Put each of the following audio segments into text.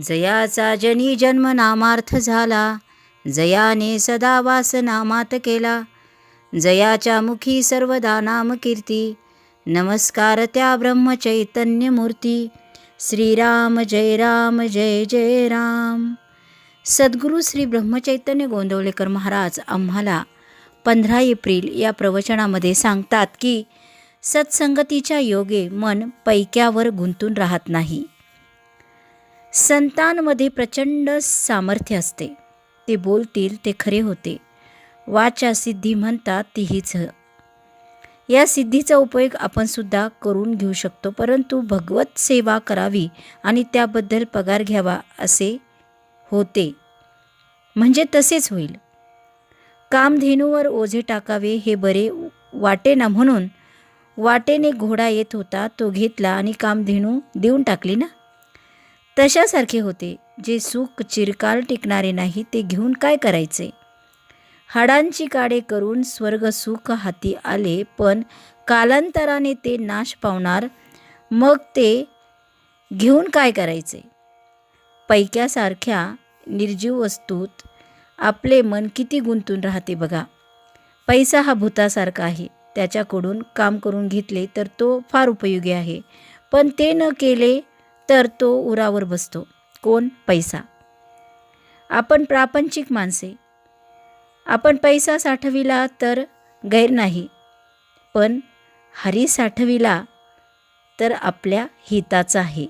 जयाचा जनी जन्म नामार्थ झाला. जयाने सदा वास नामात केला. जयाच्या मुखी सर्वदा नाम कीर्ती नमस्कार त्या ब्रह्मचैतन्य मूर्ती श्रीराम जय राम जय जय राम. सद्गुरू श्री ब्रह्मचैतन्य गोंदवलेकर महाराज आम्हाला पंधरा एप्रिल या प्रवचनामध्ये सांगतात की सत्संगतीच्या योगे मन पैक्यावर गुंतून राहत नाही. संतांमध्ये प्रचंड सामर्थ्य असते. ते बोलतील ते खरे होते. वाचा सिद्धी म्हणतात ती हीच या सिद्धीचा उपयोग आपण सुद्धा करून घेऊ शकतो परंतु भगवत सेवा करावी आणि त्याबद्दल पगार घ्यावा असे होते. म्हणजे तसेच होईल. कामधेनूवर ओझे टाकावे हे बरे वाटे ना म्हणून वाटेने घोडा येत होता तो घेतला आणि कामधेनू देऊन टाकली ना? तशासारखे होते जे सुख चिरकाल टिकणारे नाही ते घेऊन काय करायचे? हाडांची काडे करून स्वर्ग सुख हाती आले पण कालांतराने ते नाश पावणार मग ते घेऊन काय करायचे? पैक्यासारख्या निर्जीव वस्तूत आपले मन किती गुंतून राहते बघा. पैसा हा भूतासारखा आहे त्याच्याकडून काम करून घेतले तर तो फार उपयोगी आहे पण ते न केले तर तो उरावर बसतो. कोण? पैसा. आपण प्रापंचिक माणसे. आपण पैसा साठविला तर गैर नाही. पण हरी साठविला तर आपल्या हिताचा आहे.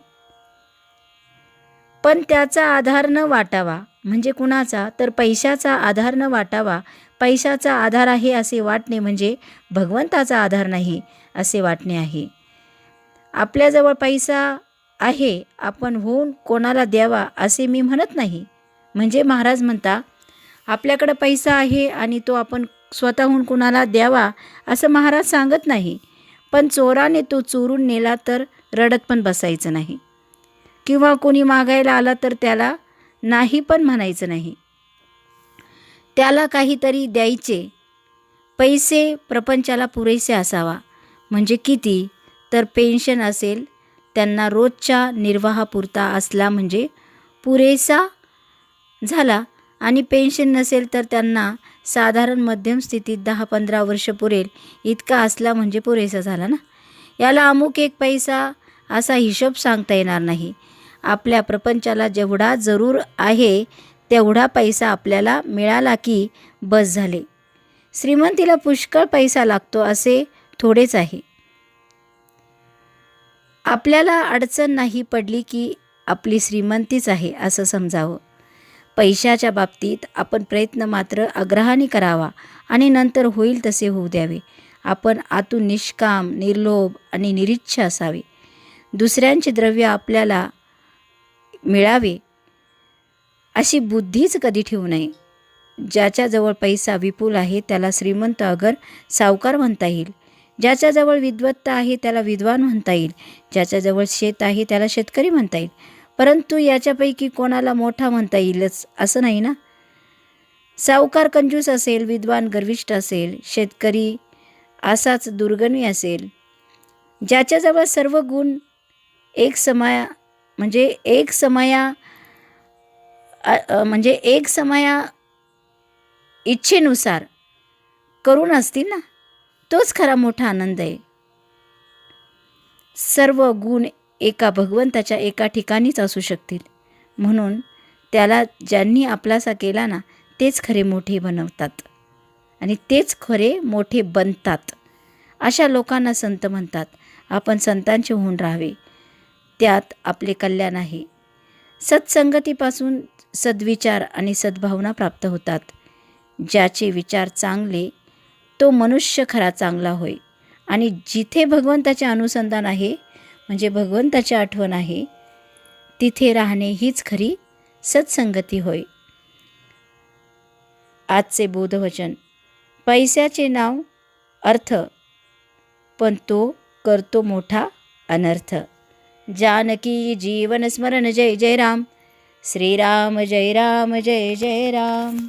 पण त्याचा आधार न वाटावा म्हणजे कुणाचा? तर पैशाचा आधार न वाटावा. पैशाचा आधार आहे असे वाटणे म्हणजे भगवंताचा आधार नाही असे वाटणे आहे. आपल्याजवळ पैसा आहे आपण होऊन कोणाला द्यावा असे मी म्हणत नाही. म्हणजे महाराज म्हणता आपल्याकडं पैसा आहे आणि तो आपण स्वतःहून कुणाला द्यावा असं महाराज सांगत नाही. पण चोराने तो चोरून नेला तर रडत पण बसायचं नाही. किंवा कोणी मागायला आला तर त्याला नाही पण म्हणायचं नाही. त्याला काहीतरी द्यायचे. पैसे प्रपंचाला पुरेसे असावा. म्हणजे किती? तर पेन्शन असेल त्यांना रोजच्या निर्वाहापुरता असला म्हणजे पुरेसा झाला. आणि पेन्शन नसेल तर त्यांना साधारण मध्यम स्थितीत दहा पंधरा वर्ष पुरेल. इतका असला म्हणजे पुरेसा झाला ना? याला अमुक एक पैसा असा हिशोब सांगता येणार नाही. आपल्या प्रपंचाला जेवढा जरूर आहे तेवढा पैसा आपल्याला मिळाला की बस झाले. श्रीमंतीला पुष्कळ पैसा लागतो असे थोडेच आहे. आपल्याला अडचण नाही पडली की आपली श्रीमंतीच आहे असं समजावं. पैशाच्या बाबतीत आपण प्रयत्न मात्र आग्रहाने करावा आणि नंतर होईल तसे होऊ द्यावे. आपण आतून निष्काम निर्लोभ आणि निरीच्छ असावे. दुसऱ्यांचे द्रव्य आपल्याला मिळावे अशी बुद्धीच कधी ठेवू नये. ज्याच्याजवळ पैसा विपुल आहे त्याला श्रीमंत अगर सावकार म्हणता येईल. ज्याच्याजवळ विद्वत्ता आहे त्याला विद्वान म्हणता येईल. ज्याच्याजवळ शेत आहे त्याला शेतकरी म्हणता येईल. परंतु याच्यापैकी कोणाला मोठा म्हणता येईलच असं नाही ना? सावकार कंजूस असेल विद्वान गर्विष्ठ असेल शेतकरी असाच दुर्गणी असेल ज्याच्याजवळ सर्व गुण एक समया म्हणजे एक समया म्हणजे एक समया इच्छेनुसार करून असतील ना? तोच खरा मोठा आनंद आहे. सर्व गुण एका भगवंताच्या एका ठिकाणीच असू शकतील. म्हणून त्याला ज्यांनी आपलासा केला ना तेच खरे मोठे बनवतात. आणि तेच खरे मोठे बनतात. अशा लोकांना संत म्हणतात. आपण संतांचे होऊन राहावे. त्यात आपले कल्याण आहे. सत्संगतीपासून सद्विचार आणि सद्भावना प्राप्त होतात. ज्याचे विचार चांगले तो मनुष्य खरा चांगला होय. आणि जिथे भगवंताचे अनुसंधान आहे म्हणजे भगवंताची आठवण आहे तिथे राहणे हीच खरी सत्संगती होय. आजचे बोधवचन. पैशाचे नाव अर्थ पण तो करतो मोठा अनर्थ. जानकी जीवन स्मरण जय जय राम. श्रीराम जय राम जय जय राम.